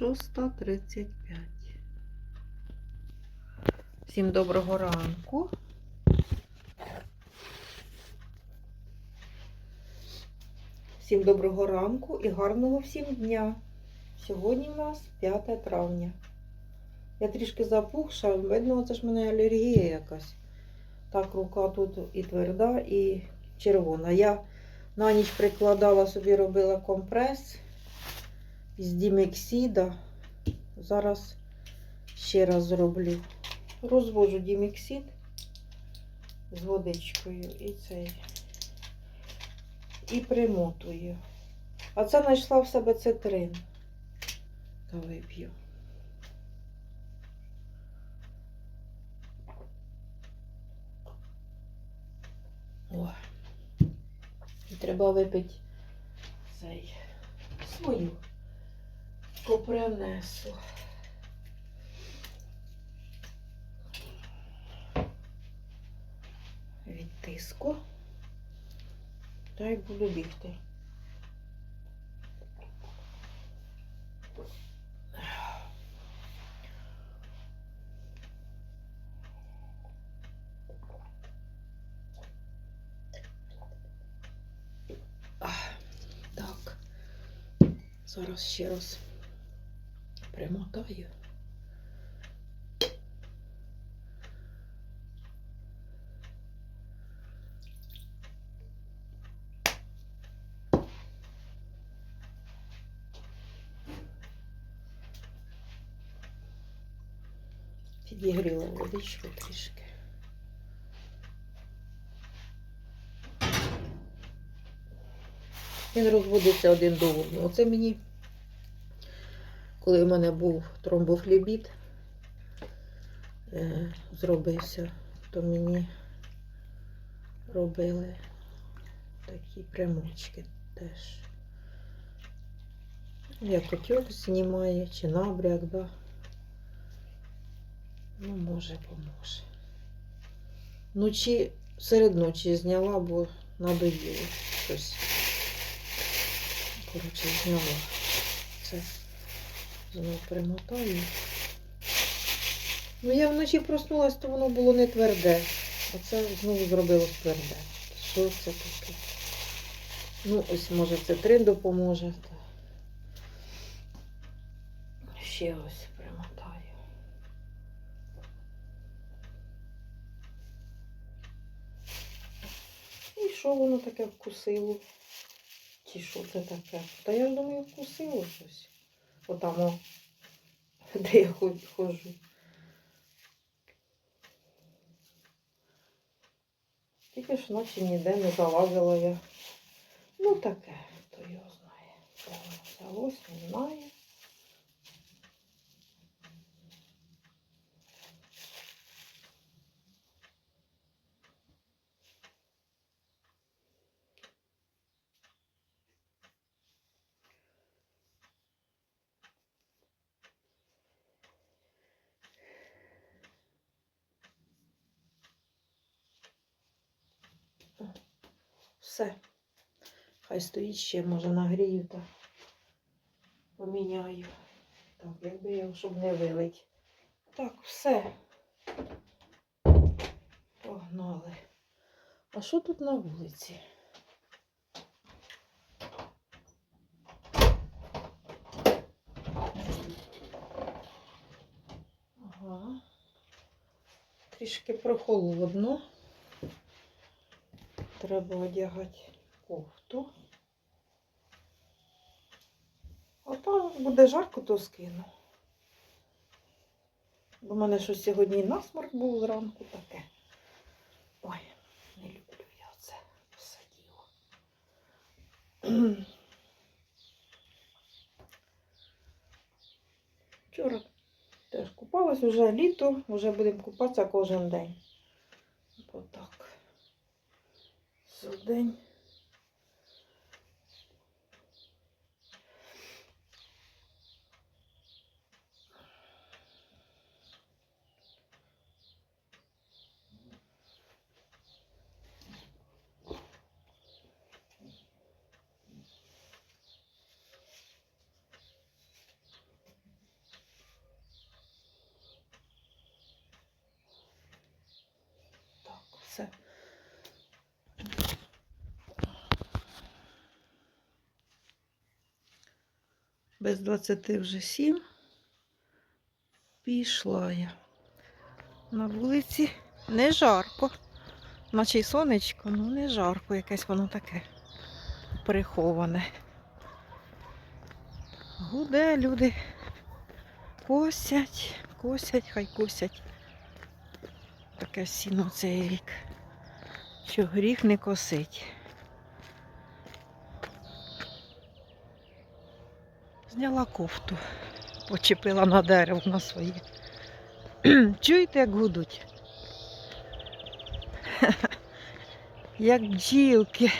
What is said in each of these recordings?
6.35. Всім доброго ранку. Всім доброго ранку і гарного всім дня. Сьогодні у нас 5 травня. Я трішки запухша, видно, це ж мене алергія якась. Так, рука тут і тверда, і червона. Я на ніч прикладала собі, робила компрес з Дімексіда. Зараз ще раз зроблю. Розвожу Дімексід з водичкою і цей. І примотую. А це знайшла в себе цитрин. Та вип'ю. О. І треба випити цей свою копренесу. Від тиску. Та й буду бігти. Зараз ще раз примотаю. Підігріла водичку трішки. Він розводиться один до одного. Оце мені, коли в мене був тромбофлебіт, е, зробився, то мені робили такі примочки теж. Як отек знімає, чи набряк, да. Ну, може, поможе. Вночі, серед ночі зняла, бо надоїло щось. Коротше, зняла. Це знову примотаю. Ну, я вночі проснулась, то воно було не тверде. А це знову зробилось тверде. Що це таке? Ну, ось, може, цитрин допоможе. Ще ось примотаю. І що воно таке вкусило? Чи що це таке? Та я ж думаю, вкусило щось. Отам, о, де я ход- ходжу. Тільки ж ночі ніде не залазила я. Ну таке, хто його знає. Де воно не знаю. Все. Хай стоїть ще, може, нагрію та поміняю. Так, якби його, щоб не вилить. Так, все. Погнали. А що тут на вулиці? Ага. Трішки прохолодно. Треба одягати кофту. А там буде жарко, то скину. Бо в мене щось сьогодні насморк був зранку таке. Ой, не люблю я це все діло. Вчора теж купалась, вже літо, вже будемо купатися кожен день. Отак. За Без 20 вже 7. Пішла я. На вулиці не жарко. Наче й сонечко, ну не жарко, якесь воно таке приховане. Гуде, люди косять, косять, хай косять. Таке сіно цей рік. Що гріх не косить. Зняла кофту, почепила на дерево на своє. Чуєте, як гудуть? Як бджілки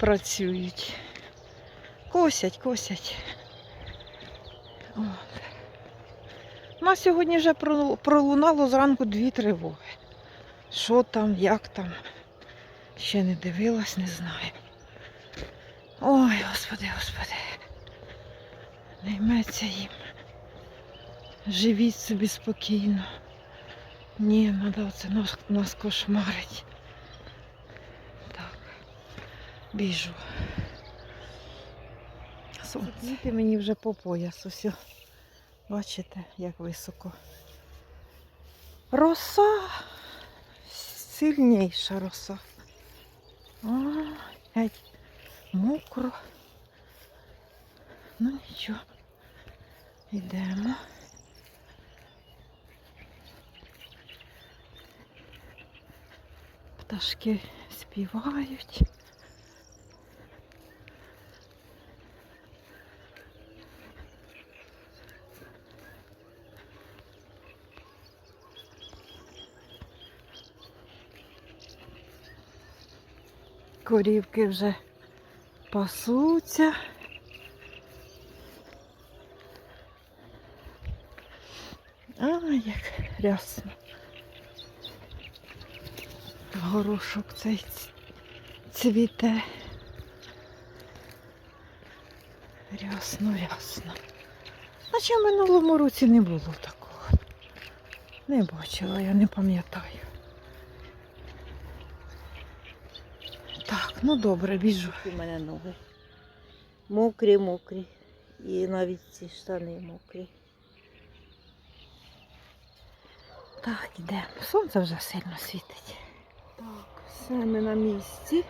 працюють. Косять, косять. От. У сьогодні вже пролунало зранку дві тривоги. Що там, як там? Ще не дивилась, не знаю. Ой, господи, господи. Не йметься їм. Живіть собі спокійно. Ні, треба це нас, нас кошмарить. Так, біжу. Сонце. Мені вже по пояс усе. Бачите, як високо. Роса сильніша роса. А, геть мокро. Ну нічого. Йдемо. Пташки співають. Корівки вже пасуться. А, як рясно. Горошок цей цвіте. Рясно, рясно. Наче в минулому році не було такого. Не бачила, я не пам'ятаю. Так, ну добре, біжу. У мене ноги. Мокрі, мокрі. І навіть ці штани мокрі. Так, йдемо. Сонце вже сильно світить. Так, все ми на місці.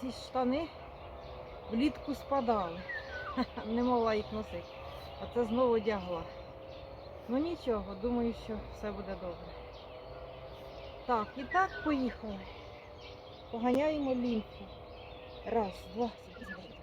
Ці штани влітку спадали. Не могла їх носити. А це знову одягла. Ну нічого, думаю, що все буде добре. Так, і так поїхали. Поганяємо лінку. Раз, два. 11.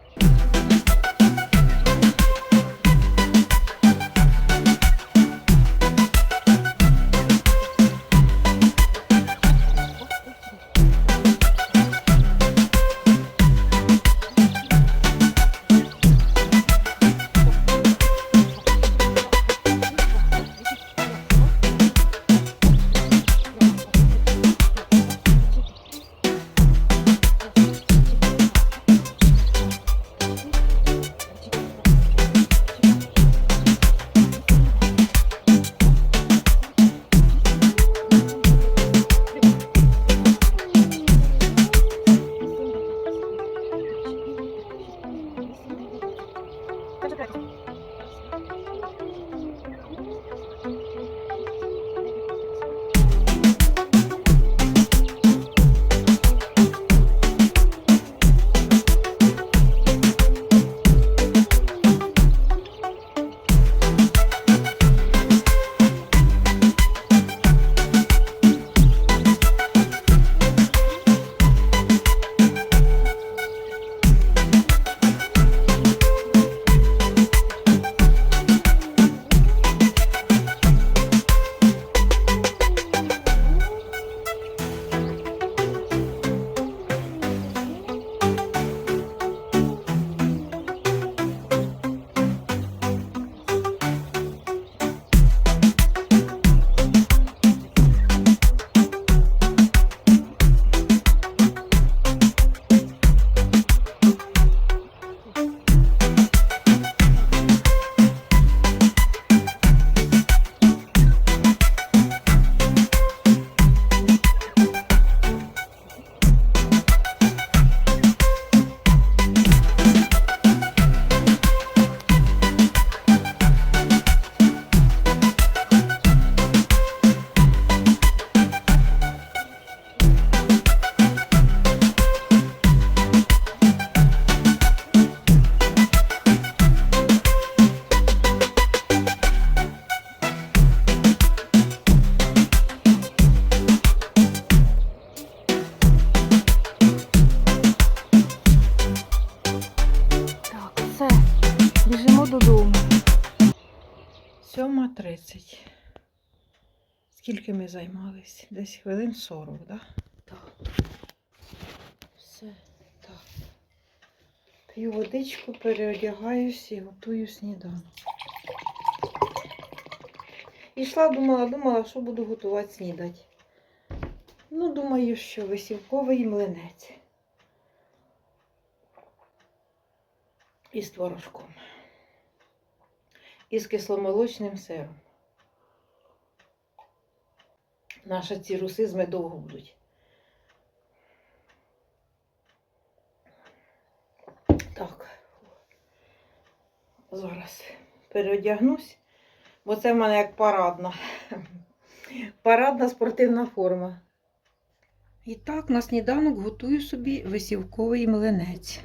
Займались? Десь хвилин 40, так? Так. Все. Так. П'ю водичку, переодягаюсь і готую сніданок. Ішла, думала, думала, що буду готувати снідати. Ну, думаю, що висівковий млинець. Із творожком. І з кисломолочним сиром. Наші ці русизми довго будуть. Так. Зараз переодягнусь, бо це в мене як парадна. Парадна спортивна форма. І так, на сніданок готую собі висівковий млинець.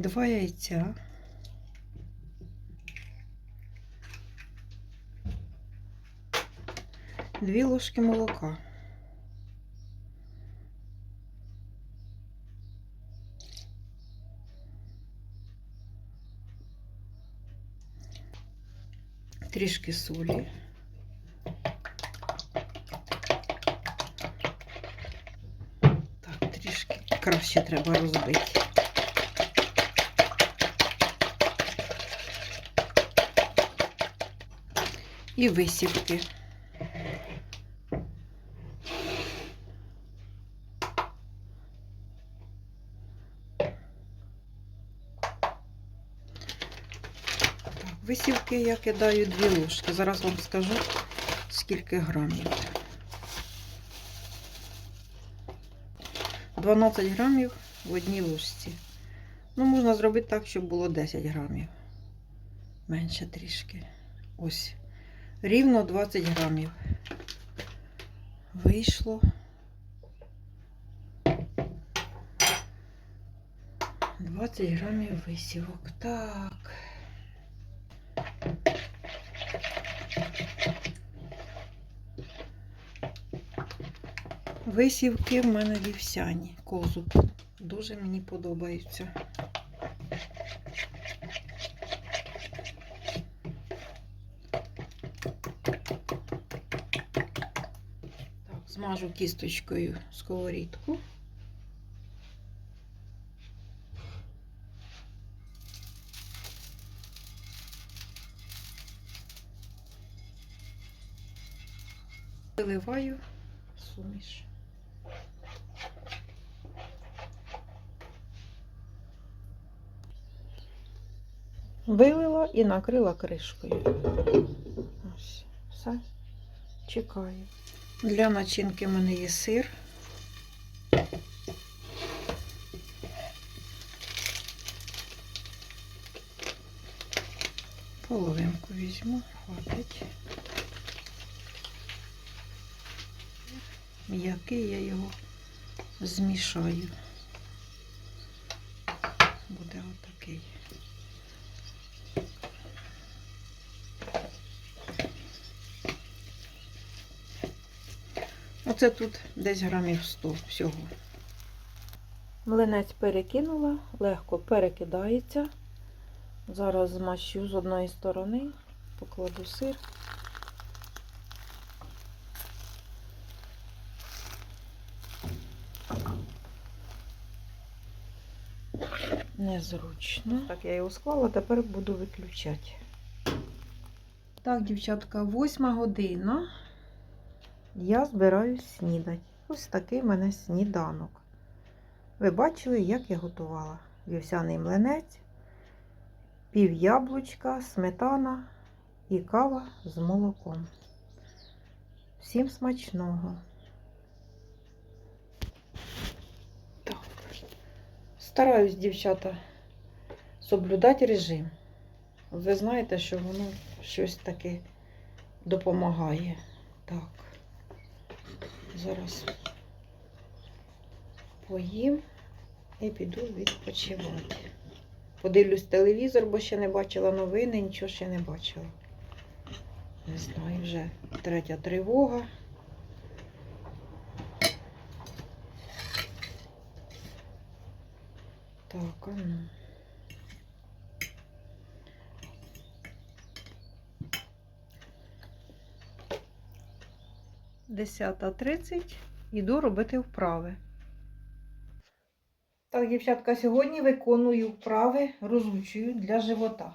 Два яйця. Дві ложки молока. Трішки солі. Так, трішки краще треба розбити. І висівки. Висівки я кидаю дві ложки. Зараз вам скажу, скільки грамів. 12 грамів в одній ложці. Ну, можна зробити так, щоб було 10 грамів. Менше трішки. Ось. Рівно 20 грамів. Вийшло. 20 грамів висівок. Так. Висівки в мене вівсяні. Козуб. Дуже мені подобаються. Так, змажу кісточкою сковорідку. Виливаю суміш. Вилила і накрила кришкою. Ось, все. Чекаю. Для начинки в мене є сир. Половинку візьму, хватить. М'який я його змішаю. Буде отакий. Оце тут десь грамів 100 всього. Млинець перекинула, легко перекидається. Зараз змащу з одної сторони, покладу сир. Незручно. Так, я його склала, тепер буду виключати. Так, дівчатка, восьма година. Я збираюсь снідати. Ось такий в мене сніданок. Ви бачили, як я готувала вівсяний млинець, пів яблучка, сметана і кава з молоком. Всім смачного. Так. Стараюсь, дівчата, соблюдати режим. Ви знаєте, що воно щось таке допомагає. Так. Зараз поїм і піду відпочивати. Подивлюсь телевізор, бо ще не бачила новини, нічого ще не бачила. Не знаю, вже третя тривога. Так, а ну. Десята тридцять. Іду робити вправи. Так, дівчатка, сьогодні виконую вправи, розучую для живота.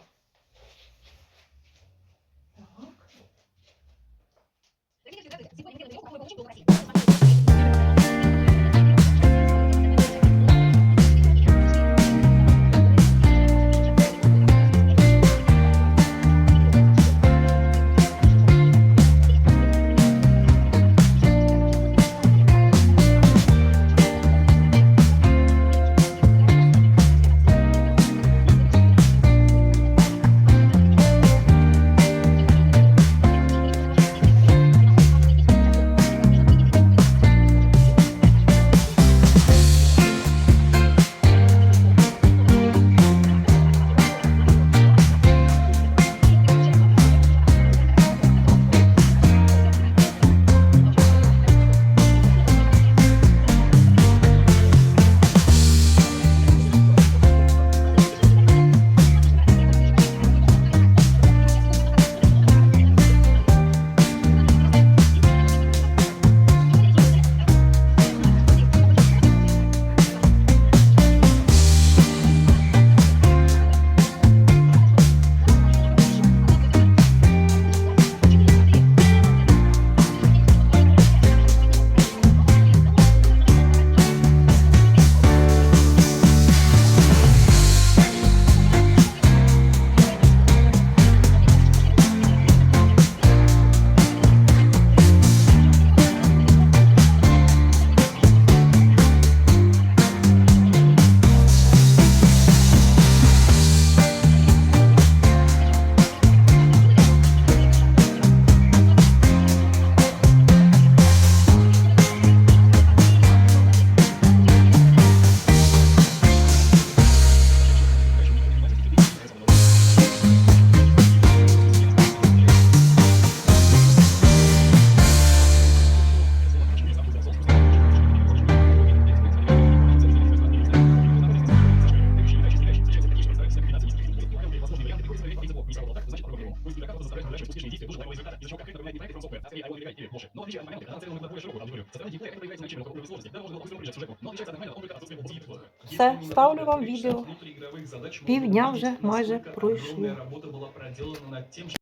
Все, ставлю вам відео. Півдня вже майже пройшло.